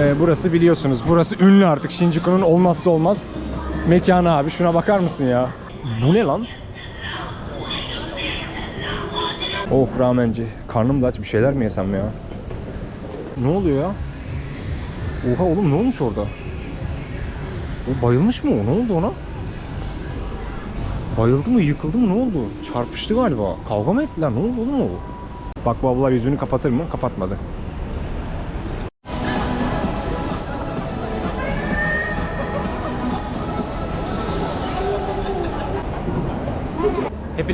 Ee, burası biliyorsunuz. Burası ünlü artık. Shinjuku'nun olmazsa olmaz mekanı abi. Şuna bakar mısın ya? Bu ne lan? Oh ramenci. Karnım da aç. Bir şeyler mi yesem ya? Ne oluyor ya? Oha oğlum ne olmuş orada? O bayılmış mı o? Ne oldu ona? Bayıldı mı? Yıkıldı mı? Ne oldu? Çarpıştı galiba. Kavga mı ettiler? Ne oldu oğlum o? Bak bu ablalar yüzünü kapatır mı? Kapatmadı.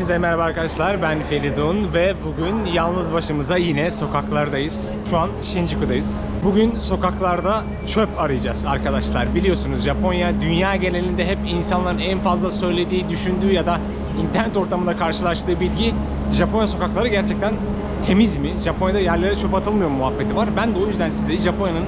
Hepinize merhaba arkadaşlar. Ben Feridun ve bugün yalnız başımıza yine sokaklardayız. Şu an Shinjuku'dayız. Bugün sokaklarda çöp arayacağız arkadaşlar. Biliyorsunuz Japonya dünya genelinde hep insanların en fazla söylediği, düşündüğü ya da internet ortamında karşılaştığı bilgi Japonya sokakları gerçekten temiz mi? Japonya'da yerlere çöp atılmıyor mu muhabbeti var. Ben de o yüzden size Japonya'nın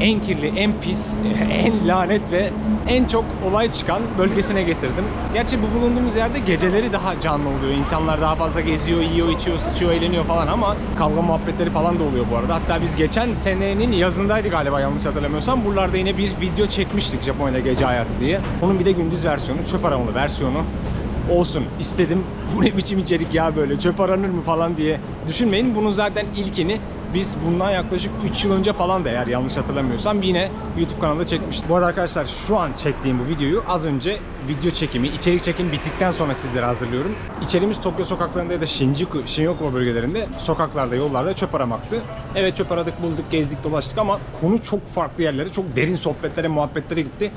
en kirli, en pis, en lanet ve en çok olay çıkan bölgesine getirdim. Gerçi bu bulunduğumuz yerde geceleri daha canlı oluyor. İnsanlar daha fazla geziyor, yiyor, içiyor, sıçıyor, eğleniyor falan ama kavga muhabbetleri falan da oluyor bu arada. Hatta biz geçen senenin yazındaydı galiba yanlış hatırlamıyorsam. Buralarda yine bir video çekmiştik Japonya'da gece hayatı diye. Onun bir de gündüz versiyonu, çöp aramalı versiyonu olsun istedim. Bu ne biçim içerik ya böyle çöp aranır mı falan diye düşünmeyin. Bunun zaten ilkini biz bundan yaklaşık 3 yıl önce falan da eğer yanlış hatırlamıyorsam yine YouTube kanalında çekmiştim. Bu arada arkadaşlar şu an çektiğim bu videoyu az önce video çekimi, içerik çekimi bittikten sonra sizlere hazırlıyorum. İçerimiz Tokyo sokaklarında ya da Shinjuku, Shinjuku bölgelerinde sokaklarda, yollarda çöp aramaktı. Evet çöp aradık, bulduk, gezdik, dolaştık ama konu çok farklı yerlere, çok derin sohbetlere, muhabbetlere gitti.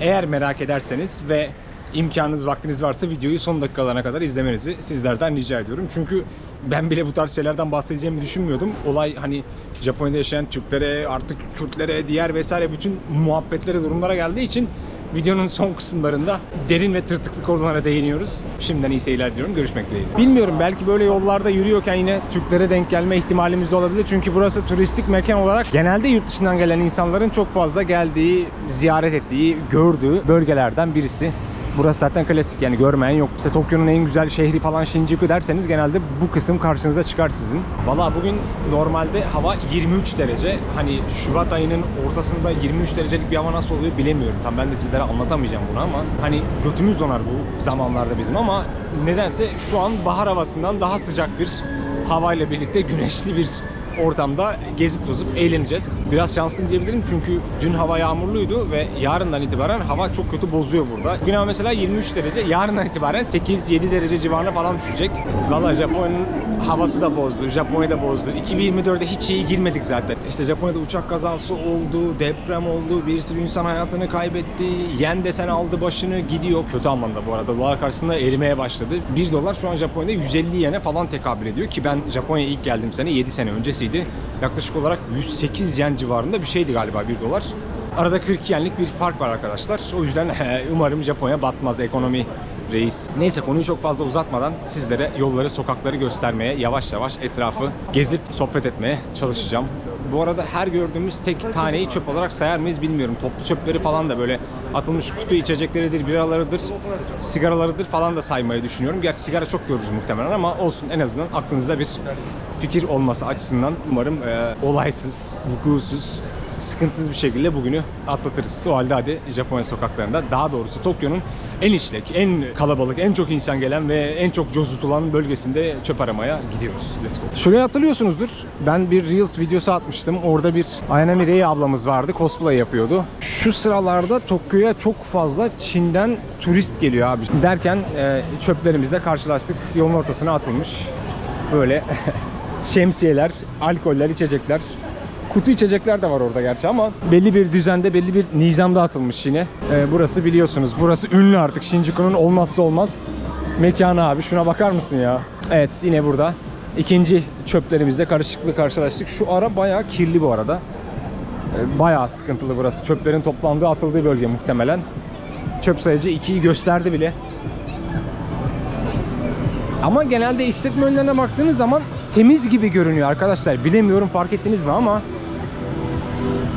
Eğer merak ederseniz ve imkanınız, vaktiniz varsa videoyu son dakikalarına kadar izlemenizi sizlerden rica ediyorum. Çünkü ben bile bu tarz şeylerden bahsedeceğimi düşünmüyordum. Olay hani Japonya'da yaşayan Türklere, artık Kürtlere, diğer vesaire bütün muhabbetlere, durumlara geldiği için videonun son kısımlarında derin ve tırtıklı konulara değiniyoruz. Şimdiden iyi seyirler diliyorum. Görüşmek dileğiyle. Bilmiyorum belki böyle yollarda yürüyorken yine Türklere denk gelme ihtimalimiz de olabilir. Çünkü burası turistik mekan olarak genelde yurt dışından gelen insanların çok fazla geldiği, ziyaret ettiği, gördüğü bölgelerden birisi. Burası zaten klasik yani görmeyen yok. İşte Tokyo'nun en güzel şehri falan Shinjuku derseniz genelde bu kısım karşınıza çıkar sizin. Valla bugün normalde hava 23 derece. Hani Şubat ayının ortasında 23 derecelik bir hava nasıl oluyor bilemiyorum. Tam ben de sizlere anlatamayacağım bunu ama hani götümüz donar bu zamanlarda bizim ama nedense şu an bahar havasından daha sıcak bir havayla birlikte güneşli bir ortamda gezip tozup eğleneceğiz. Biraz şanslıyım diyebilirim çünkü dün hava yağmurluydu ve yarından itibaren hava çok kötü bozuyor burada. Bugün hava mesela 23 derece, yarından itibaren 8-7 derece civarına falan düşecek. Valla Japonya'nın havası da bozdu, Japonya da bozdu. 2024'de hiç iyi girmedik zaten. İşte Japonya'da uçak kazası oldu, deprem oldu, bir sürü insan hayatını kaybetti. Yen desen aldı başını gidiyor. Kötü anlamda bu arada. Dolar karşısında erimeye başladı. 1 dolar şu an Japonya'da 150 yene falan tekabül ediyor ki ben Japonya'ya ilk geldiğim sene 7 sene öncesiydi. Yaklaşık olarak 108 yen civarında bir şeydi galiba 1 dolar. Arada 40 yenlik bir fark var arkadaşlar. O yüzden umarım Japonya batmaz ekonomi reis. Neyse konuyu çok fazla uzatmadan sizlere yolları, sokakları göstermeye, yavaş yavaş etrafı gezip sohbet etmeye çalışacağım. Bu arada her gördüğümüz tek taneyi çöp olarak sayar mıyız bilmiyorum. Toplu çöpleri falan da böyle atılmış kutu içecekleridir, biralarıdır, sigaralarıdır falan da saymayı düşünüyorum. Gerçi sigara çok görürüz muhtemelen ama olsun en azından aklınızda bir fikir olması açısından umarım e, olaysız, vukusuz, sıkıntısız bir şekilde bugünü atlatırız. O halde hadi Japonya sokaklarında daha doğrusu Tokyo'nun en işlek, en kalabalık, en çok insan gelen ve en çok cozutulan bölgesinde çöp aramaya gidiyoruz. Let's go. Şurayı hatırlıyorsunuzdur. Ben bir Reels videosu atmıştım. Orada bir Ayana Mirei ablamız vardı. Cosplay yapıyordu. Şu sıralarda Tokyo'ya çok fazla Çin'den turist geliyor abi. Derken e, çöplerimizle karşılaştık. Yolun ortasına atılmış. Böyle şemsiyeler, alkoller, içecekler. Kutu içecekler de var orada gerçi ama belli bir düzende, belli bir nizamda atılmış yine. Ee, burası biliyorsunuz, burası ünlü artık. Shinjuku'nun olmazsa olmaz mekanı abi. Şuna bakar mısın ya? Evet, yine burada. İkinci çöplerimizle karışıklığı karşılaştık. Şu ara bayağı kirli bu arada. Ee, bayağı sıkıntılı burası. Çöplerin toplandığı, atıldığı bölge muhtemelen. Çöp sayıcı 2'yi gösterdi bile. Ama genelde işletme önlerine baktığınız zaman temiz gibi görünüyor arkadaşlar. Bilemiyorum fark ettiniz mi ama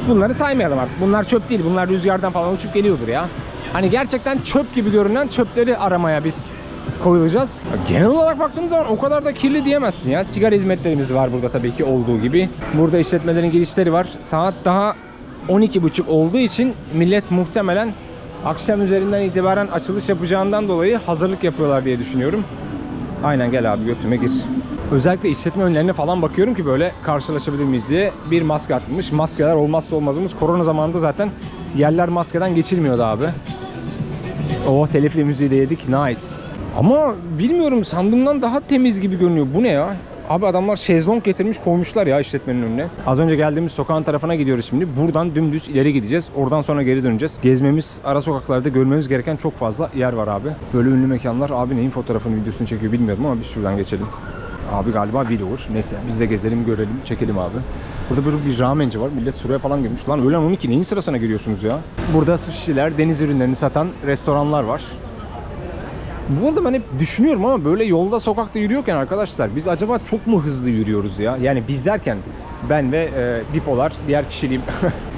bunları saymayalım artık. Bunlar çöp değil. Bunlar rüzgardan falan uçup geliyordur ya. Hani gerçekten çöp gibi görünen çöpleri aramaya biz koyulacağız. Genel olarak baktığımız zaman o kadar da kirli diyemezsin ya. Sigara hizmetlerimiz var burada tabii ki olduğu gibi. Burada işletmelerin girişleri var. Saat daha 12.30 olduğu için millet muhtemelen akşam üzerinden itibaren açılış yapacağından dolayı hazırlık yapıyorlar diye düşünüyorum. Aynen gel abi götüme gir. Özellikle işletme önlerine falan bakıyorum ki böyle karşılaşabilir miyiz diye bir maske atılmış. Maskeler olmazsa olmazımız. Korona zamanında zaten yerler maskeden geçilmiyordu abi. Oh telifli müziği de yedik. Nice. Ama bilmiyorum sandığımdan daha temiz gibi görünüyor. Bu ne ya? Abi adamlar şezlong getirmiş koymuşlar ya işletmenin önüne. Az önce geldiğimiz sokağın tarafına gidiyoruz şimdi. Buradan dümdüz ileri gideceğiz. Oradan sonra geri döneceğiz. Gezmemiz, ara sokaklarda görmemiz gereken çok fazla yer var abi. Böyle ünlü mekanlar. Abi neyin fotoğrafını, videosunu çekiyor bilmiyorum ama bir şuradan geçelim. Abi galiba vlogger. Neyse biz de gezelim, görelim, çekelim abi. Burada böyle bir ramenci var. Millet sıraya falan girmiş. Lan öğlen 12 neyin sırasına giriyorsunuz ya? Burada sushi'ler, deniz ürünlerini satan restoranlar var. Bu arada ben hep düşünüyorum ama böyle yolda sokakta yürüyorken arkadaşlar biz acaba çok mu hızlı yürüyoruz ya? Yani biz derken ben ve e, bipolar diğer kişiliğim.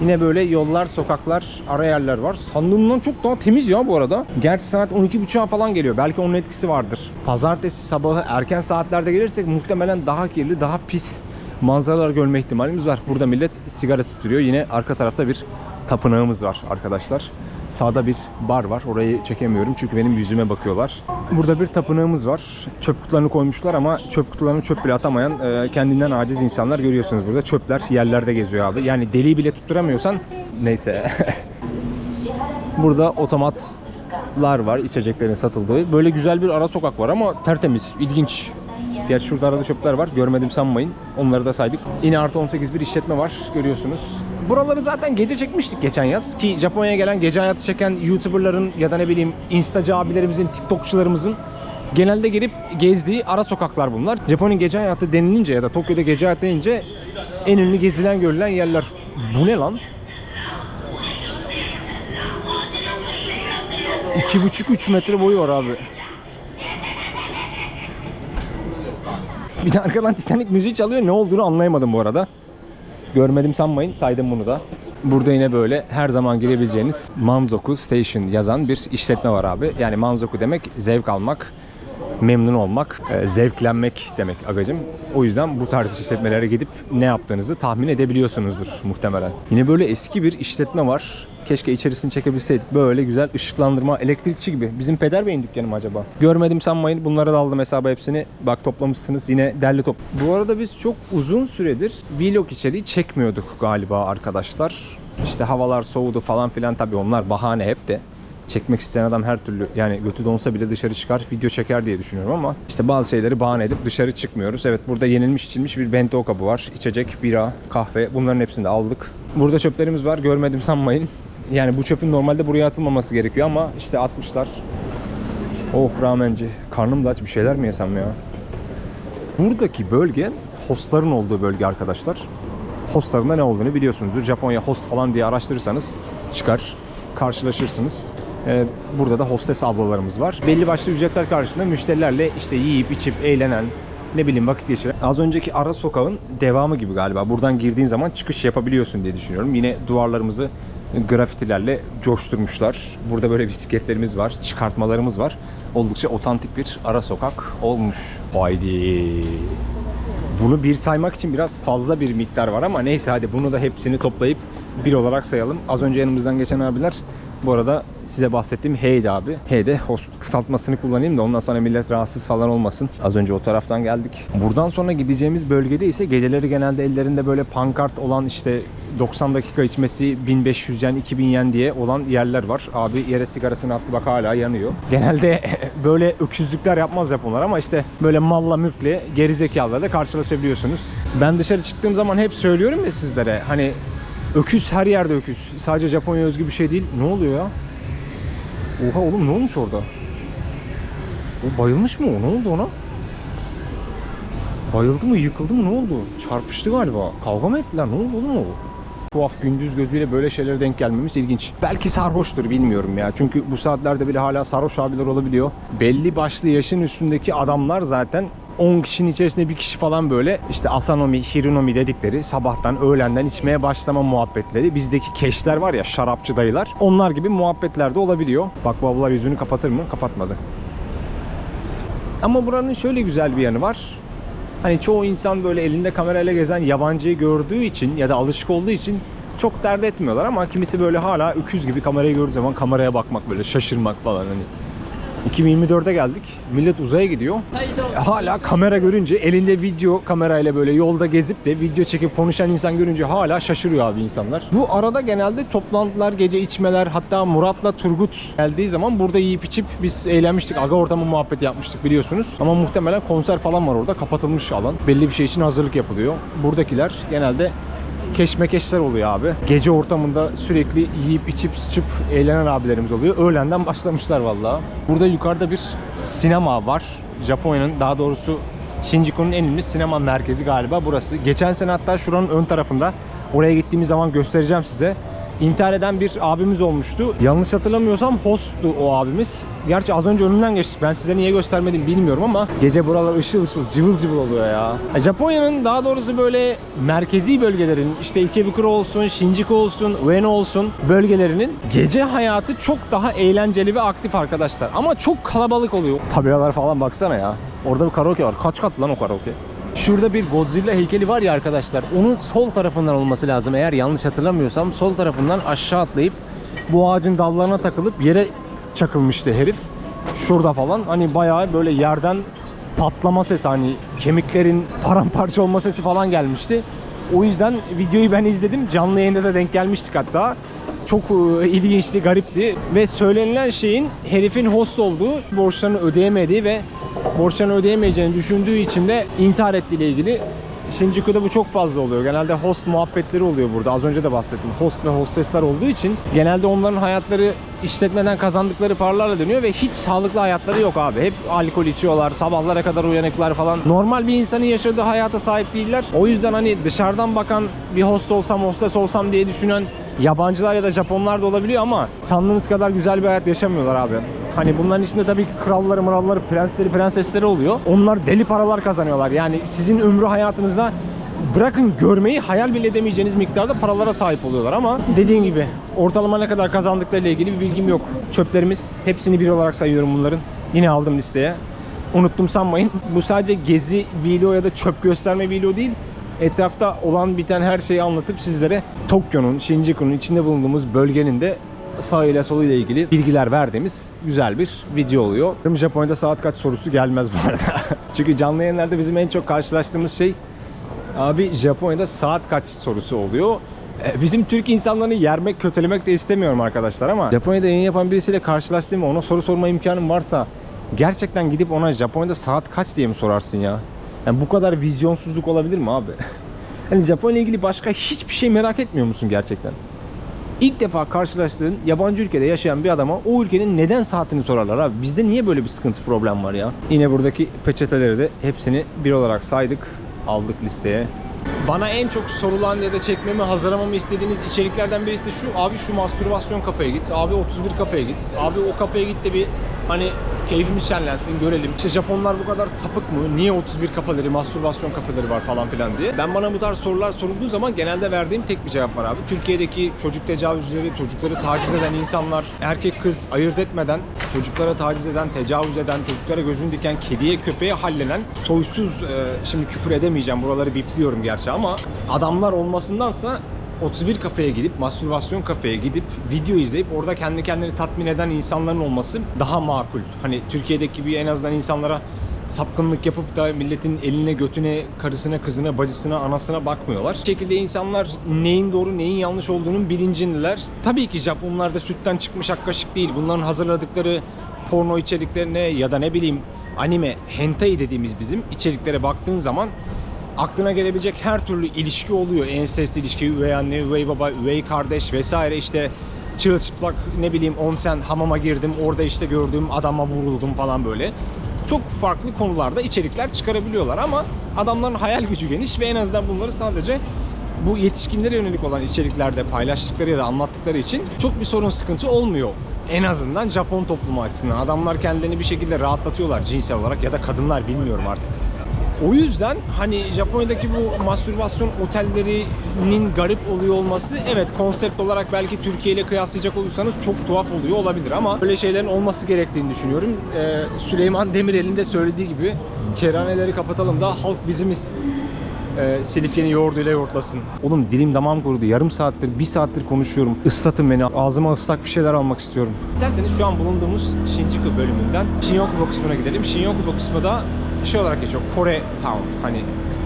Yine böyle yollar, sokaklar, ara yerler var. Sandığımdan çok daha temiz ya bu arada. Gerçi saat 12.30'a falan geliyor. Belki onun etkisi vardır. Pazartesi sabahı erken saatlerde gelirsek muhtemelen daha kirli, daha pis manzaralar görme ihtimalimiz var. Burada millet sigara tutturuyor. Yine arka tarafta bir tapınağımız var arkadaşlar. Sağda bir bar var. Orayı çekemiyorum çünkü benim yüzüme bakıyorlar. Burada bir tapınağımız var. Çöp kutularını koymuşlar ama çöp kutularını çöp bile atamayan e, kendinden aciz insanlar görüyorsunuz burada. Çöpler yerlerde geziyor abi. Yani deliği bile tutturamıyorsan neyse. burada otomatlar var içeceklerin satıldığı. Böyle güzel bir ara sokak var ama tertemiz, ilginç. Gerçi şurada arada çöpler var. Görmedim sanmayın. Onları da saydık. Yine artı 18 bir işletme var. Görüyorsunuz. Buraları zaten gece çekmiştik geçen yaz. Ki Japonya'ya gelen gece hayatı çeken YouTuber'ların ya da ne bileyim Instacı abilerimizin, TikTokçularımızın genelde gelip gezdiği ara sokaklar bunlar. Japonya gece hayatı denilince ya da Tokyo'da gece hayatı denince en ünlü gezilen görülen yerler. Bu ne lan? 2,5-3 metre boyu var abi. Bir de arkadan Titanic müziği çalıyor. Ne olduğunu anlayamadım bu arada. Görmedim sanmayın. Saydım bunu da. Burada yine böyle her zaman girebileceğiniz Manzoku Station yazan bir işletme var abi. Yani Manzoku demek zevk almak, memnun olmak, e, zevklenmek demek agacım. O yüzden bu tarz işletmelere gidip ne yaptığınızı tahmin edebiliyorsunuzdur muhtemelen. Yine böyle eski bir işletme var. Keşke içerisini çekebilseydik. Böyle güzel ışıklandırma, elektrikçi gibi. Bizim Peder Bey'in dükkanı mı acaba? Görmedim sanmayın. Bunlara da aldım hesaba hepsini. Bak toplamışsınız yine derli top. Bu arada biz çok uzun süredir vlog içeriği çekmiyorduk galiba arkadaşlar. İşte havalar soğudu falan filan tabii onlar bahane hep de çekmek isteyen adam her türlü yani götü donsa bile dışarı çıkar video çeker diye düşünüyorum ama işte bazı şeyleri bahane edip dışarı çıkmıyoruz. Evet burada yenilmiş içilmiş bir bento kabı var. İçecek, bira, kahve bunların hepsini de aldık. Burada çöplerimiz var görmedim sanmayın. Yani bu çöpün normalde buraya atılmaması gerekiyor ama işte atmışlar. Oh ramenci. Karnım da aç bir şeyler mi yesem ya? Buradaki bölge hostların olduğu bölge arkadaşlar. Hostların ne olduğunu biliyorsunuzdur. Japonya host falan diye araştırırsanız çıkar, karşılaşırsınız. Ee, burada da hostes ablalarımız var. Belli başlı ücretler karşılığında müşterilerle işte yiyip içip eğlenen, ne bileyim vakit geçiren. Az önceki ara sokağın devamı gibi galiba. Buradan girdiğin zaman çıkış yapabiliyorsun diye düşünüyorum. Yine duvarlarımızı grafitilerle coşturmuşlar. Burada böyle bisikletlerimiz var, çıkartmalarımız var. Oldukça otantik bir ara sokak olmuş. Haydi. Bunu bir saymak için biraz fazla bir miktar var ama neyse hadi bunu da hepsini toplayıp bir olarak sayalım. Az önce yanımızdan geçen abiler bu arada size bahsettiğim Hey'di abi. Hey'de host kısaltmasını kullanayım da ondan sonra millet rahatsız falan olmasın. Az önce o taraftan geldik. Buradan sonra gideceğimiz bölgede ise geceleri genelde ellerinde böyle pankart olan işte 90 dakika içmesi 1500 yen 2000 yen diye olan yerler var. Abi yere sigarasını attı bak hala yanıyor. Genelde böyle öküzlükler yapmaz Japonlar ama işte böyle malla mülkle gerizekalılarla karşılaşabiliyorsunuz. Ben dışarı çıktığım zaman hep söylüyorum ya sizlere hani öküz her yerde öküz. Sadece Japonya özgü bir şey değil. Ne oluyor ya? Oha oğlum ne olmuş orada? O bayılmış mı o? Ne oldu ona? Bayıldı mı, yıkıldı mı, ne oldu? Çarpıştı galiba. Kavga mı ettiler? Ne oldu oğlum o? Tuhaf gündüz gözüyle böyle şeylere denk gelmemiz ilginç. Belki sarhoştur bilmiyorum ya. Çünkü bu saatlerde bile hala sarhoş abiler olabiliyor. Belli başlı yaşın üstündeki adamlar zaten 10 kişinin içerisinde bir kişi falan böyle işte asanomi, hirunomi dedikleri sabahtan öğlenden içmeye başlama muhabbetleri. Bizdeki keşler var ya şarapçı dayılar. Onlar gibi muhabbetler de olabiliyor. Bak bu ablalar yüzünü kapatır mı? Kapatmadı. Ama buranın şöyle güzel bir yanı var. Hani çoğu insan böyle elinde kamerayla gezen yabancıyı gördüğü için ya da alışık olduğu için çok dert etmiyorlar ama kimisi böyle hala öküz gibi kamerayı gördüğü zaman kameraya bakmak böyle şaşırmak falan hani. 2024'e geldik. Millet uzaya gidiyor. Hala kamera görünce elinde video kamerayla böyle yolda gezip de video çekip konuşan insan görünce hala şaşırıyor abi insanlar. Bu arada genelde toplantılar, gece içmeler hatta Murat'la Turgut geldiği zaman burada yiyip içip biz eğlenmiştik. Aga ortamı muhabbeti yapmıştık biliyorsunuz. Ama muhtemelen konser falan var orada. Kapatılmış alan. Belli bir şey için hazırlık yapılıyor. Buradakiler genelde keşmekeşler oluyor abi. Gece ortamında sürekli yiyip içip sıçıp eğlenen abilerimiz oluyor. Öğlenden başlamışlar vallahi. Burada yukarıda bir sinema var. Japonya'nın daha doğrusu Shinjuku'nun en ünlü sinema merkezi galiba burası. Geçen sene hatta şuranın ön tarafında oraya gittiğimiz zaman göstereceğim size. İntihar eden bir abimiz olmuştu. Yanlış hatırlamıyorsam hosttu o abimiz. Gerçi az önce önünden geçtik. Ben size niye göstermedim bilmiyorum ama gece buralar ışıl ışıl cıvıl cıvıl oluyor ya. E, Japonya'nın daha doğrusu böyle merkezi bölgelerin işte Ikebukuro olsun, Shinjuku olsun, Ueno olsun bölgelerinin gece hayatı çok daha eğlenceli ve aktif arkadaşlar. Ama çok kalabalık oluyor. Tabelalar falan baksana ya. Orada bir karaoke var. Kaç kat lan o karaoke? Şurada bir Godzilla heykeli var ya arkadaşlar. Onun sol tarafından olması lazım. Eğer yanlış hatırlamıyorsam sol tarafından aşağı atlayıp bu ağacın dallarına takılıp yere çakılmıştı herif. Şurada falan hani bayağı böyle yerden patlama sesi hani kemiklerin paramparça olma sesi falan gelmişti. O yüzden videoyu ben izledim. Canlı yayında da denk gelmiştik hatta. Çok e, ilginçti, garipti ve söylenilen şeyin herifin host olduğu, borçlarını ödeyemediği ve borçlarını ödeyemeyeceğini düşündüğü için de intihar ettiğiyle ilgili Shinjuku'da bu çok fazla oluyor. Genelde host muhabbetleri oluyor burada. Az önce de bahsettim. Host ve hostesler olduğu için genelde onların hayatları işletmeden kazandıkları paralarla dönüyor ve hiç sağlıklı hayatları yok abi. Hep alkol içiyorlar, sabahlara kadar uyanıklar falan. Normal bir insanın yaşadığı hayata sahip değiller. O yüzden hani dışarıdan bakan bir host olsam, hostes olsam diye düşünen yabancılar ya da Japonlar da olabiliyor ama sandığınız kadar güzel bir hayat yaşamıyorlar abi. Hani bunların içinde tabii kralları, mıralları, prensleri, prensesleri oluyor. Onlar deli paralar kazanıyorlar. Yani sizin ömrü hayatınızda bırakın görmeyi hayal bile edemeyeceğiniz miktarda paralara sahip oluyorlar ama dediğim gibi ortalama ne kadar kazandıklarıyla ilgili bir bilgim yok. Çöplerimiz hepsini bir olarak sayıyorum bunların. Yine aldım listeye. Unuttum sanmayın. Bu sadece gezi vlog ya da çöp gösterme vlog değil. Etrafta olan biten her şeyi anlatıp sizlere Tokyo'nun, Shinjuku'nun içinde bulunduğumuz bölgenin de sağıyla soluyla ilgili bilgiler verdiğimiz güzel bir video oluyor. Japonya'da saat kaç sorusu gelmez bu arada. Çünkü canlı yayınlarda bizim en çok karşılaştığımız şey abi Japonya'da saat kaç sorusu oluyor. E, Bizim Türk insanlarını yermek, kötülemek de istemiyorum arkadaşlar ama Japonya'da yayın yapan birisiyle karşılaştığım ona soru sorma imkanım varsa gerçekten gidip ona Japonya'da saat kaç diye mi sorarsın ya? Yani bu kadar vizyonsuzluk olabilir mi abi? Hani Japonya ile ilgili başka hiçbir şey merak etmiyor musun gerçekten? İlk defa karşılaştığın yabancı ülkede yaşayan bir adama o ülkenin neden saatini sorarlar abi. Bizde niye böyle bir sıkıntı problem var ya? Yine buradaki peçeteleri de hepsini bir olarak saydık. Aldık listeye. Bana en çok sorulan ya da çekmemi hazırlamamı istediğiniz içeriklerden birisi de şu. Abi şu mastürbasyon kafeye git. Abi 31 kafeye git. Abi o kafeye git de bir hani keyfimiz şenlensin görelim. İşte Japonlar bu kadar sapık mı? Niye 31 kafaları, mastürbasyon kafaları var falan filan diye. Ben bana bu tarz sorular sorulduğu zaman genelde verdiğim tek bir cevap var abi. Türkiye'deki çocuk tecavüzleri, çocukları taciz eden insanlar, erkek kız ayırt etmeden çocuklara taciz eden, tecavüz eden, çocuklara gözünü diken, kediye köpeğe hallenen soysuz, e, şimdi küfür edemeyeceğim buraları bipliyorum gerçi ama adamlar olmasındansa 31 kafeye gidip, mastürbasyon kafeye gidip video izleyip orada kendi kendini tatmin eden insanların olması daha makul. Hani Türkiye'deki gibi en azından insanlara sapkınlık yapıp da milletin eline, götüne, karısına, kızına, bacısına, anasına bakmıyorlar. Bu şekilde insanlar neyin doğru, neyin yanlış olduğunun bilincindeler. Tabii ki Japonlar da sütten çıkmış ak kaşık değil. Bunların hazırladıkları porno içeriklerine ya da ne bileyim anime, hentai dediğimiz bizim içeriklere baktığın zaman aklına gelebilecek her türlü ilişki oluyor. Ensest ilişki, üvey anne, üvey baba, üvey kardeş vesaire işte çırılçıplak ne bileyim onsen hamama girdim orada işte gördüğüm adama vuruldum falan böyle. Çok farklı konularda içerikler çıkarabiliyorlar ama adamların hayal gücü geniş ve en azından bunları sadece bu yetişkinlere yönelik olan içeriklerde paylaştıkları ya da anlattıkları için çok bir sorun sıkıntı olmuyor. En azından Japon toplumu açısından. Adamlar kendilerini bir şekilde rahatlatıyorlar cinsel olarak ya da kadınlar bilmiyorum artık. O yüzden hani Japonya'daki bu mastürbasyon otellerinin garip oluyor olması evet konsept olarak belki Türkiye ile kıyaslayacak olursanız çok tuhaf oluyor olabilir ama böyle şeylerin olması gerektiğini düşünüyorum. Ee, Süleyman Demirel'in de söylediği gibi kerhaneleri kapatalım da halk bizimiz e, Silifke'nin yoğurduyla yoğurtlasın. Oğlum dilim damağım kurudu. Yarım saattir, bir saattir konuşuyorum. Islatın beni. Ağzıma ıslak bir şeyler almak istiyorum. İsterseniz şu an bulunduğumuz Shinjuku bölümünden Shinjuku kısmına gidelim. Shinjuku kısmı da şey olarak geçiyor. Kore Town. Hani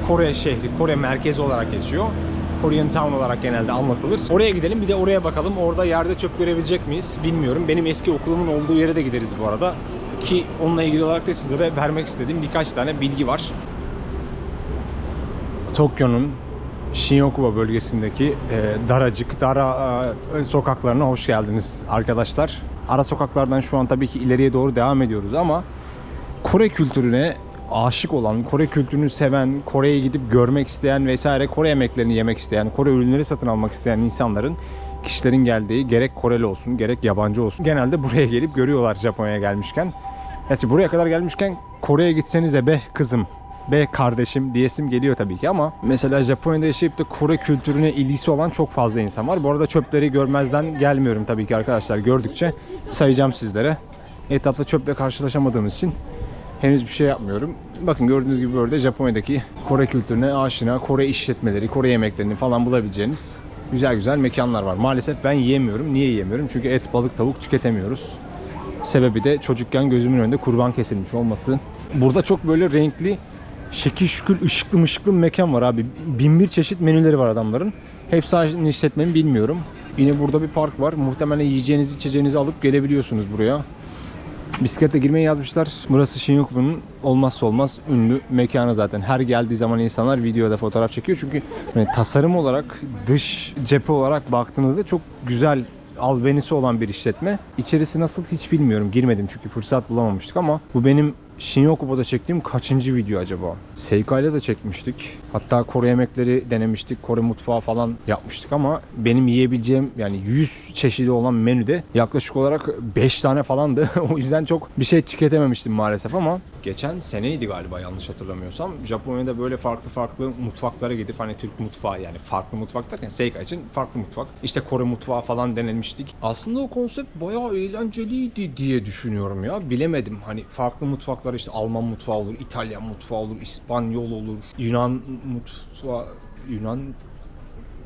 Kore şehri, Kore merkezi olarak geçiyor. Korean Town olarak genelde anlatılır. Oraya gidelim bir de oraya bakalım. Orada yerde çöp görebilecek miyiz bilmiyorum. Benim eski okulumun olduğu yere de gideriz bu arada. Ki onunla ilgili olarak da sizlere vermek istediğim birkaç tane bilgi var. Tokyo'nun Shinjuku bölgesindeki e, daracık, dara e, sokaklarına hoş geldiniz arkadaşlar. Ara sokaklardan şu an tabii ki ileriye doğru devam ediyoruz ama Kore kültürüne aşık olan, Kore kültürünü seven, Kore'ye gidip görmek isteyen vesaire Kore yemeklerini yemek isteyen, Kore ürünleri satın almak isteyen insanların kişilerin geldiği gerek Koreli olsun gerek yabancı olsun genelde buraya gelip görüyorlar Japonya'ya gelmişken. Gerçi buraya kadar gelmişken Kore'ye gitsenize be kızım be kardeşim diyesim geliyor tabii ki ama mesela Japonya'da yaşayıp da Kore kültürüne ilgisi olan çok fazla insan var. Bu arada çöpleri görmezden gelmiyorum tabii ki arkadaşlar. Gördükçe sayacağım sizlere. Etrafta çöple karşılaşamadığımız için henüz bir şey yapmıyorum. Bakın gördüğünüz gibi böyle Japonya'daki Kore kültürüne aşina, Kore işletmeleri, Kore yemeklerini falan bulabileceğiniz güzel güzel mekanlar var. Maalesef ben yiyemiyorum. Niye yiyemiyorum? Çünkü et, balık, tavuk tüketemiyoruz. Sebebi de çocukken gözümün önünde kurban kesilmiş olması. Burada çok böyle renkli, şekil şükür, ışıklı mışıklı mekan var abi. Bin bir çeşit menüleri var adamların. Hepsi aynı işletme mi bilmiyorum. Yine burada bir park var. Muhtemelen yiyeceğinizi, içeceğinizi alıp gelebiliyorsunuz buraya. Bisiklete girmeyi yazmışlar. Burası Shinjuku'nun olmazsa olmaz ünlü mekanı zaten. Her geldiği zaman insanlar videoda fotoğraf çekiyor. Çünkü hani tasarım olarak, dış cephe olarak baktığınızda çok güzel albenisi olan bir işletme. İçerisi nasıl hiç bilmiyorum. Girmedim çünkü fırsat bulamamıştık ama bu benim Shinjuku'da çektiğim kaçıncı video acaba? Seika ile de çekmiştik. Hatta Kore yemekleri denemiştik. Kore mutfağı falan yapmıştık ama benim yiyebileceğim yani 100 çeşidi olan menüde yaklaşık olarak 5 tane falandı. o yüzden çok bir şey tüketememiştim maalesef ama geçen seneydi galiba yanlış hatırlamıyorsam. Japonya'da böyle farklı farklı mutfaklara gidip hani Türk mutfağı yani farklı mutfak derken Seika için farklı mutfak. İşte Kore mutfağı falan denemiştik. Aslında o konsept bayağı eğlenceliydi diye düşünüyorum ya. Bilemedim hani farklı mutfaklar işte Alman mutfağı olur, İtalyan mutfağı olur, İspanyol olur, Yunan mutfağı, Yunan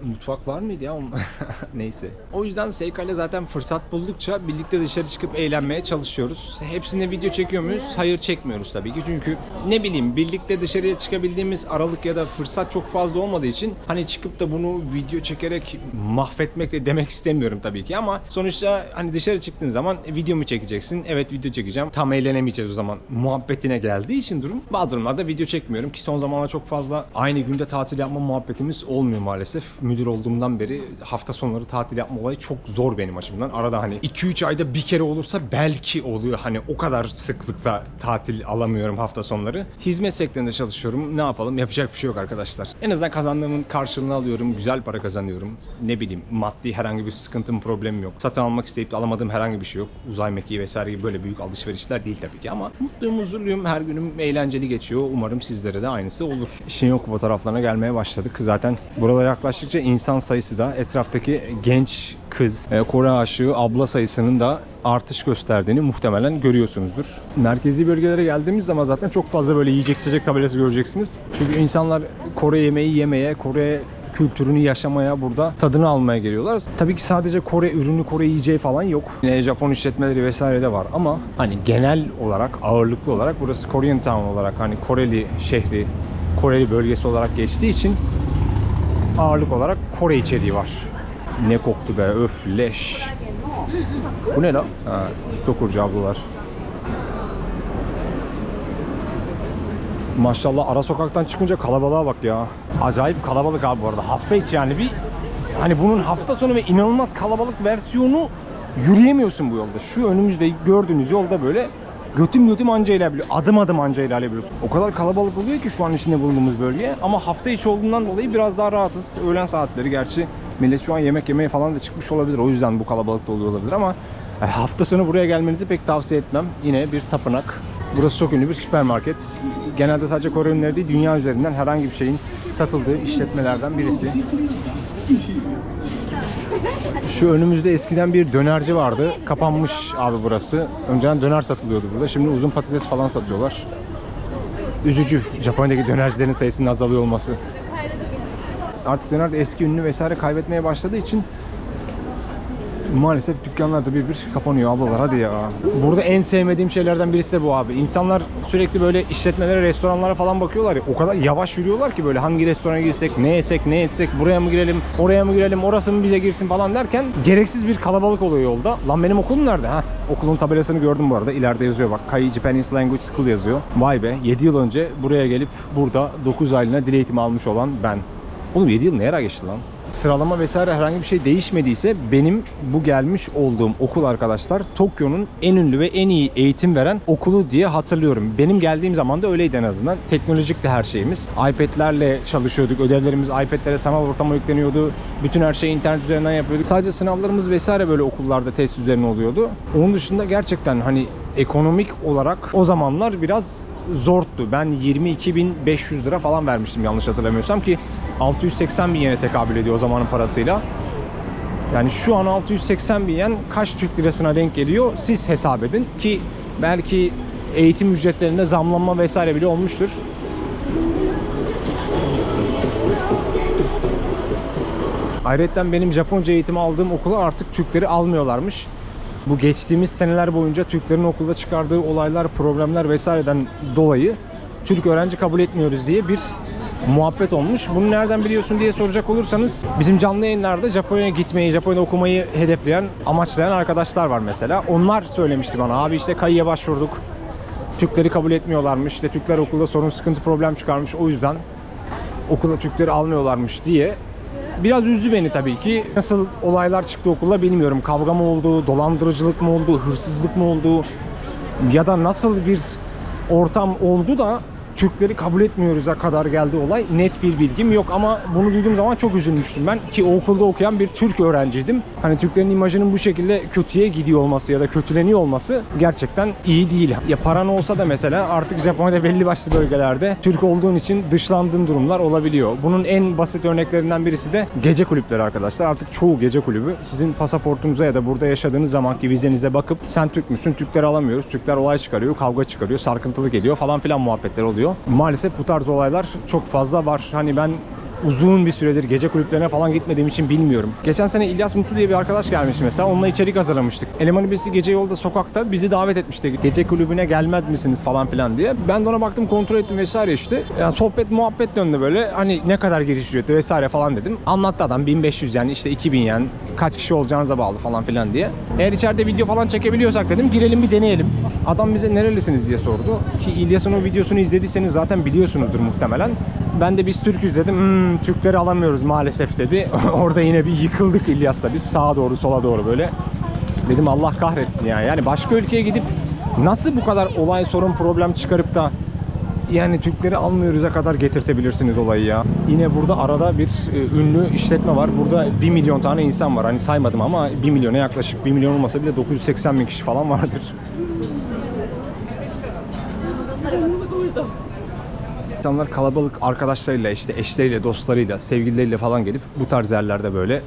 mutfak var mıydı ya? Neyse. O yüzden Seika ile zaten fırsat buldukça birlikte dışarı çıkıp eğlenmeye çalışıyoruz. Hepsine video çekiyor muyuz? Hayır çekmiyoruz tabii ki. Çünkü ne bileyim birlikte dışarıya çıkabildiğimiz aralık ya da fırsat çok fazla olmadığı için hani çıkıp da bunu video çekerek mahvetmek de demek istemiyorum tabii ki ama sonuçta hani dışarı çıktığın zaman videomu çekeceksin. Evet video çekeceğim. Tam eğlenemeyeceğiz o zaman. Muhabbetine geldiği için durum. Bazı durumlarda video çekmiyorum ki son zamanlarda çok fazla aynı günde tatil yapma muhabbetimiz olmuyor maalesef. Müdür olduğumdan beri hafta sonları tatil yapma olayı çok zor benim açımdan. Arada hani 2-3 ayda bir kere olursa belki oluyor. Hani o kadar sıklıkta tatil alamıyorum hafta sonları. Hizmet sektöründe çalışıyorum. Ne yapalım? Yapacak bir şey yok arkadaşlar. En azından kazandığımın karşılığını alıyorum. Güzel para kazanıyorum. Ne bileyim maddi herhangi bir sıkıntım, problemim yok. Satın almak isteyip de alamadığım herhangi bir şey yok. Uzay mekiği vesaire gibi böyle büyük alışverişler değil tabii ki ama mutluyum, huzurluyum. Her günüm eğlenceli geçiyor. Umarım sizlere de aynısı olur. Shinjuku taraflarına gelmeye başladık. Zaten buralara yaklaştıkça insan sayısı da etraftaki genç kız, e, Kore aşığı abla sayısının da artış gösterdiğini muhtemelen görüyorsunuzdur. Merkezi bölgelere geldiğimiz zaman zaten çok fazla böyle yiyecek içecek tabelası göreceksiniz. Çünkü insanlar Kore yemeği yemeye, Kore kültürünü yaşamaya burada tadını almaya geliyorlar. Tabii ki sadece Kore ürünü, Kore yiyeceği falan yok. Yine Japon işletmeleri vesaire de var ama hani genel olarak ağırlıklı olarak burası Korean Town olarak hani Koreli şehri, Koreli bölgesi olarak geçtiği için ağırlık olarak Kore içeriği var. Ne koktu be öf leş. Bu ne la? Ha, TikToker'cı ablalar. Maşallah ara sokaktan çıkınca kalabalığa bak ya. Acayip kalabalık abi bu arada. Hafta içi yani bir hani bunun hafta sonu ve inanılmaz kalabalık versiyonu yürüyemiyorsun bu yolda. Şu önümüzde gördüğünüz yolda böyle götüm götüm anca ilerliyor. Adım adım anca ilerliyoruz. O kadar kalabalık oluyor ki şu an içinde bulunduğumuz bölge. Ama hafta içi olduğundan dolayı biraz daha rahatız. Öğlen saatleri gerçi millet şu an yemek yemeye falan da çıkmış olabilir. O yüzden bu kalabalık da oluyor olabilir ama e, hafta sonu buraya gelmenizi pek tavsiye etmem. Yine bir tapınak. Burası çok ünlü bir süpermarket. Genelde sadece Kore ürünleri değil, dünya üzerinden herhangi bir şeyin satıldığı işletmelerden birisi. Şu önümüzde eskiden bir dönerci vardı. Kapanmış abi burası. Önceden döner satılıyordu burada. Şimdi uzun patates falan satıyorlar. Üzücü. Japonya'daki dönercilerin sayısının azalıyor olması. artık döner eski ünlü vesaire kaybetmeye başladığı için maalesef dükkanlar da bir bir kapanıyor ablalar hadi ya. Burada en sevmediğim şeylerden birisi de bu abi. İnsanlar sürekli böyle işletmelere, restoranlara falan bakıyorlar ya. O kadar yavaş yürüyorlar ki böyle hangi restorana girsek, ne yesek, ne etsek, buraya mı girelim, oraya mı girelim, orası mı bize girsin falan derken gereksiz bir kalabalık oluyor yolda. Lan benim okulum nerede? Ha? Okulun tabelasını gördüm bu arada. İleride yazıyor bak. Kayıcı Peninsula Language School yazıyor. Vay be 7 yıl önce buraya gelip burada 9 aylığına dil eğitimi almış olan ben. Oğlum 7 yıl ne ara geçti lan? Sıralama vesaire herhangi bir şey değişmediyse benim bu gelmiş olduğum okul arkadaşlar Tokyo'nun en ünlü ve en iyi eğitim veren okulu diye hatırlıyorum. Benim geldiğim zaman da öyleydi en azından. Teknolojikti her şeyimiz. iPad'lerle çalışıyorduk. Ödevlerimiz iPad'lere sanal ortama yükleniyordu. Bütün her şeyi internet üzerinden yapıyorduk. Sadece sınavlarımız vesaire böyle okullarda test üzerine oluyordu. Onun dışında gerçekten hani ekonomik olarak o zamanlar biraz zordu. Ben 22.500 lira falan vermiştim yanlış hatırlamıyorsam ki 680 bin yene tekabül ediyor o zamanın parasıyla. Yani şu an 680 bin yen kaç Türk lirasına denk geliyor siz hesap edin ki belki eğitim ücretlerinde zamlanma vesaire bile olmuştur. Ayrıca benim Japonca eğitimi aldığım okula artık Türkleri almıyorlarmış. Bu geçtiğimiz seneler boyunca Türklerin okulda çıkardığı olaylar, problemler vesaireden dolayı Türk öğrenci kabul etmiyoruz diye bir muhabbet olmuş. Bunu nereden biliyorsun diye soracak olursanız bizim canlı yayınlarda Japonya'ya gitmeyi, Japonya'da okumayı hedefleyen, amaçlayan arkadaşlar var mesela. Onlar söylemişti bana abi işte kayıya başvurduk. Türkleri kabul etmiyorlarmış. İşte Türkler okulda sorun, sıkıntı, problem çıkarmış. O yüzden okula Türkleri almıyorlarmış diye Biraz üzdü beni tabii ki. Nasıl olaylar çıktı okulda bilmiyorum. Kavga mı oldu, dolandırıcılık mı oldu, hırsızlık mı oldu ya da nasıl bir ortam oldu da Türkleri kabul etmiyoruz'a kadar geldi olay. Net bir bilgim yok ama bunu duyduğum zaman çok üzülmüştüm ben ki okulda okuyan bir Türk öğrenciydim. Hani Türklerin imajının bu şekilde kötüye gidiyor olması ya da kötüleniyor olması gerçekten iyi değil. Ya paran olsa da mesela artık Japonya'da belli başlı bölgelerde Türk olduğun için dışlandığın durumlar olabiliyor. Bunun en basit örneklerinden birisi de gece kulüpleri arkadaşlar. Artık çoğu gece kulübü sizin pasaportunuza ya da burada yaşadığınız zamanki vizenize bakıp sen Türk müsün? Türkleri alamıyoruz. Türkler olay çıkarıyor, kavga çıkarıyor, sarkıntılık ediyor falan filan muhabbetler oluyor. Maalesef bu tarz olaylar çok fazla var. Hani ben uzun bir süredir gece kulüplerine falan gitmediğim için bilmiyorum. Geçen sene İlyas Mutlu diye bir arkadaş gelmiş mesela. Onunla içerik hazırlamıştık. Elemanı birisi gece yolda sokakta bizi davet etmişti. Gece kulübüne gelmez misiniz falan filan diye. Ben de ona baktım kontrol ettim vesaire işte. Yani sohbet muhabbet döndü böyle. Hani ne kadar giriş ücreti vesaire falan dedim. Anlattı adam 1500 yani işte 2000 yen kaç kişi olacağınıza bağlı falan filan diye. Eğer içeride video falan çekebiliyorsak dedim girelim bir deneyelim. Adam bize nerelisiniz diye sordu. Ki İlyas'ın o videosunu izlediyseniz zaten biliyorsunuzdur muhtemelen. Ben de biz Türk'üz dedim. Hmm, Türkleri alamıyoruz maalesef dedi. Orada yine bir yıkıldık İlyas'la biz sağa doğru sola doğru böyle. Dedim Allah kahretsin ya. Yani başka ülkeye gidip nasıl bu kadar olay sorun problem çıkarıp da yani Türkleri almıyoruz'a kadar getirtebilirsiniz olayı ya. Yine burada arada bir e, ünlü işletme var. Burada 1 milyon tane insan var. Hani saymadım ama 1 milyona yaklaşık 1 milyon olmasa bile 980 bin kişi falan vardır. İnsanlar kalabalık arkadaşlarıyla işte eşleriyle, dostlarıyla, sevgilileriyle falan gelip bu tarz yerlerde böyle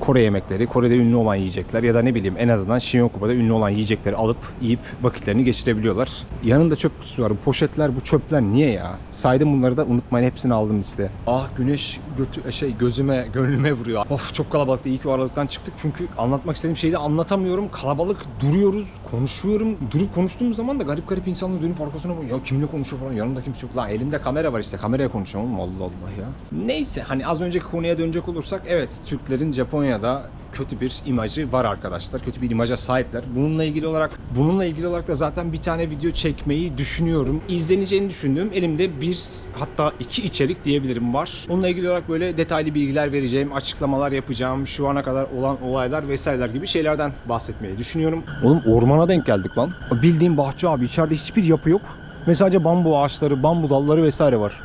Kore yemekleri, Kore'de ünlü olan yiyecekler ya da ne bileyim en azından Shinjuku'da ünlü olan yiyecekleri alıp yiyip vakitlerini geçirebiliyorlar. Yanında çöp kutusu var. Bu poşetler, bu çöpler niye ya? Saydım bunları da unutmayın hepsini aldım listeye. Ah güneş götü, şey gözüme, gönlüme vuruyor. Of çok kalabalıktı. İyi ki o aralıktan çıktık çünkü anlatmak istediğim şeyi de anlatamıyorum. Kalabalık duruyoruz, konuşuyorum. Durup konuştuğum zaman da garip garip insanlar dönüp arkasına bakıyor. Ya kimle konuşuyor falan yanımda kimse yok. Lan elimde kamera var işte kameraya konuşuyorum Allah Allah ya. Neyse hani az önceki konuya dönecek olursak evet Türklerin Japonya'da kötü bir imajı var arkadaşlar. Kötü bir imaja sahipler. Bununla ilgili olarak bununla ilgili olarak da zaten bir tane video çekmeyi düşünüyorum. İzleneceğini düşündüğüm elimde bir hatta iki içerik diyebilirim var. Onunla ilgili olarak böyle detaylı bilgiler vereceğim, açıklamalar yapacağım, şu ana kadar olan olaylar vesaireler gibi şeylerden bahsetmeyi düşünüyorum. Oğlum ormana denk geldik lan. Bildiğim bahçe abi içeride hiçbir yapı yok. Ve sadece bambu ağaçları, bambu dalları vesaire var.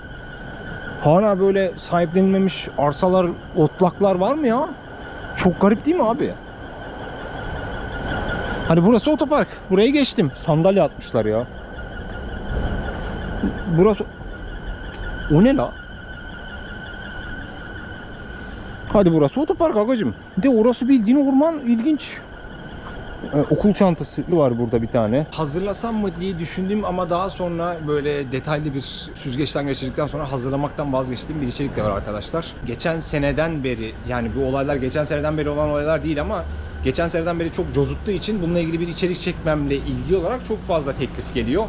Hala böyle sahiplenilmemiş arsalar, otlaklar var mı ya? Çok garip değil mi abi? Hani burası otopark. Buraya geçtim. Sandalye atmışlar ya. Burası... O ne la? Hadi burası otopark agacım. De orası bildiğin orman ilginç. Ee, okul çantası var burada bir tane. Hazırlasam mı diye düşündüm ama daha sonra böyle detaylı bir süzgeçten geçirdikten sonra hazırlamaktan vazgeçtiğim bir içerik de var arkadaşlar. Geçen seneden beri yani bu olaylar geçen seneden beri olan olaylar değil ama geçen seneden beri çok cozuttuğu için bununla ilgili bir içerik çekmemle ilgili olarak çok fazla teklif geliyor.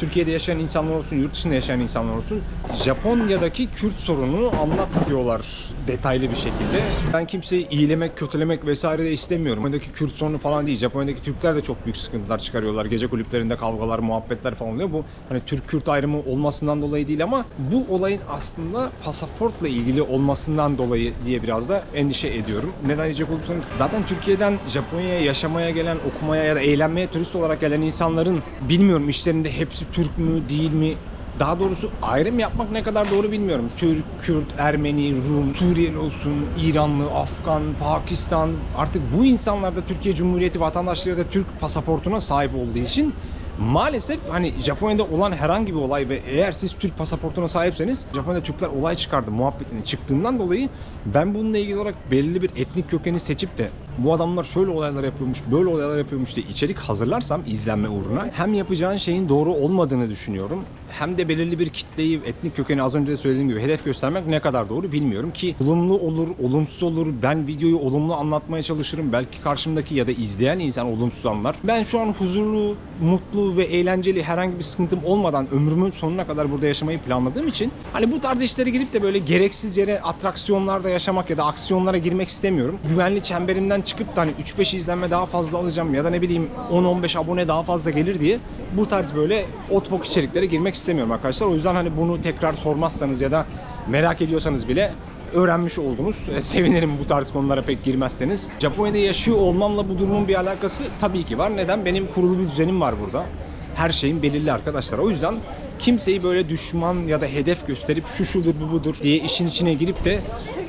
Türkiye'de yaşayan insanlar olsun, yurt dışında yaşayan insanlar olsun Japonya'daki Kürt sorununu anlat diyorlar detaylı bir şekilde. Ben kimseyi iyilemek, kötülemek vesaire de istemiyorum. Japonya'daki Kürt sorunu falan değil. Japonya'daki Türkler de çok büyük sıkıntılar çıkarıyorlar. Gece kulüplerinde kavgalar, muhabbetler falan oluyor. Bu hani Türk-Kürt ayrımı olmasından dolayı değil ama bu olayın aslında pasaportla ilgili olmasından dolayı diye biraz da endişe ediyorum. Neden diyecek olursanız zaten Türkiye'den Japonya'ya yaşamaya gelen, okumaya ya da eğlenmeye turist olarak gelen insanların bilmiyorum işlerinde hepsi Türk mü değil mi daha doğrusu ayrım yapmak ne kadar doğru bilmiyorum. Türk, Kürt, Ermeni, Rum, Suriyeli olsun, İranlı, Afgan, Pakistan artık bu insanlar da Türkiye Cumhuriyeti vatandaşları da Türk pasaportuna sahip olduğu için maalesef hani Japonya'da olan herhangi bir olay ve eğer siz Türk pasaportuna sahipseniz Japonya'da Türkler olay çıkardı muhabbetini çıktığından dolayı ben bununla ilgili olarak belli bir etnik kökeni seçip de bu adamlar şöyle olaylar yapıyormuş, böyle olaylar yapıyormuş diye içerik hazırlarsam izlenme uğruna hem yapacağın şeyin doğru olmadığını düşünüyorum hem de belirli bir kitleyi etnik kökeni az önce de söylediğim gibi hedef göstermek ne kadar doğru bilmiyorum ki olumlu olur, olumsuz olur. Ben videoyu olumlu anlatmaya çalışırım. Belki karşımdaki ya da izleyen insan olumsuz anlar. Ben şu an huzurlu, mutlu ve eğlenceli herhangi bir sıkıntım olmadan ömrümün sonuna kadar burada yaşamayı planladığım için hani bu tarz işlere girip de böyle gereksiz yere atraksiyonlarda yaşamak ya da aksiyonlara girmek istemiyorum. Güvenli çemberimden çıkıp da hani 3-5 izlenme daha fazla alacağım ya da ne bileyim 10-15 abone daha fazla gelir diye bu tarz böyle otbok içeriklere girmek istemiyorum arkadaşlar. O yüzden hani bunu tekrar sormazsanız ya da merak ediyorsanız bile öğrenmiş oldunuz. E, sevinirim bu tarz konulara pek girmezseniz. Japonya'da yaşıyor olmamla bu durumun bir alakası tabii ki var. Neden? Benim kurulu bir düzenim var burada. Her şeyin belirli arkadaşlar. O yüzden kimseyi böyle düşman ya da hedef gösterip şu şudur bu budur diye işin içine girip de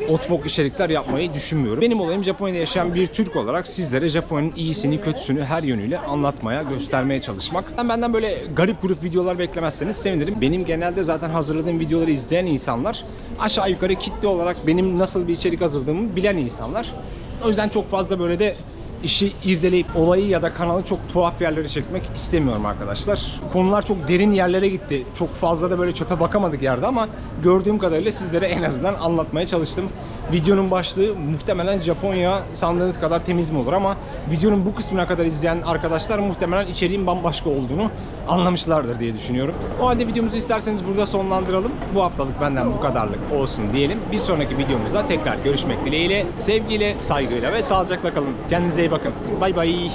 otbok içerikler yapmayı düşünmüyorum. Benim olayım Japonya'da yaşayan bir Türk olarak sizlere Japonya'nın iyisini kötüsünü her yönüyle anlatmaya, göstermeye çalışmak. Ben benden böyle garip grup videolar beklemezseniz sevinirim. Benim genelde zaten hazırladığım videoları izleyen insanlar aşağı yukarı kitle olarak benim nasıl bir içerik hazırladığımı bilen insanlar. O yüzden çok fazla böyle de işi irdeleyip olayı ya da kanalı çok tuhaf yerlere çekmek istemiyorum arkadaşlar. Konular çok derin yerlere gitti. Çok fazla da böyle çöpe bakamadık yerde ama gördüğüm kadarıyla sizlere en azından anlatmaya çalıştım. Videonun başlığı muhtemelen Japonya sandığınız kadar temiz mi olur ama videonun bu kısmına kadar izleyen arkadaşlar muhtemelen içeriğin bambaşka olduğunu anlamışlardır diye düşünüyorum. O halde videomuzu isterseniz burada sonlandıralım. Bu haftalık benden bu kadarlık olsun diyelim. Bir sonraki videomuzda tekrar görüşmek dileğiyle. Sevgiyle, saygıyla ve sağlıcakla kalın. Kendinize iyi Bay bay.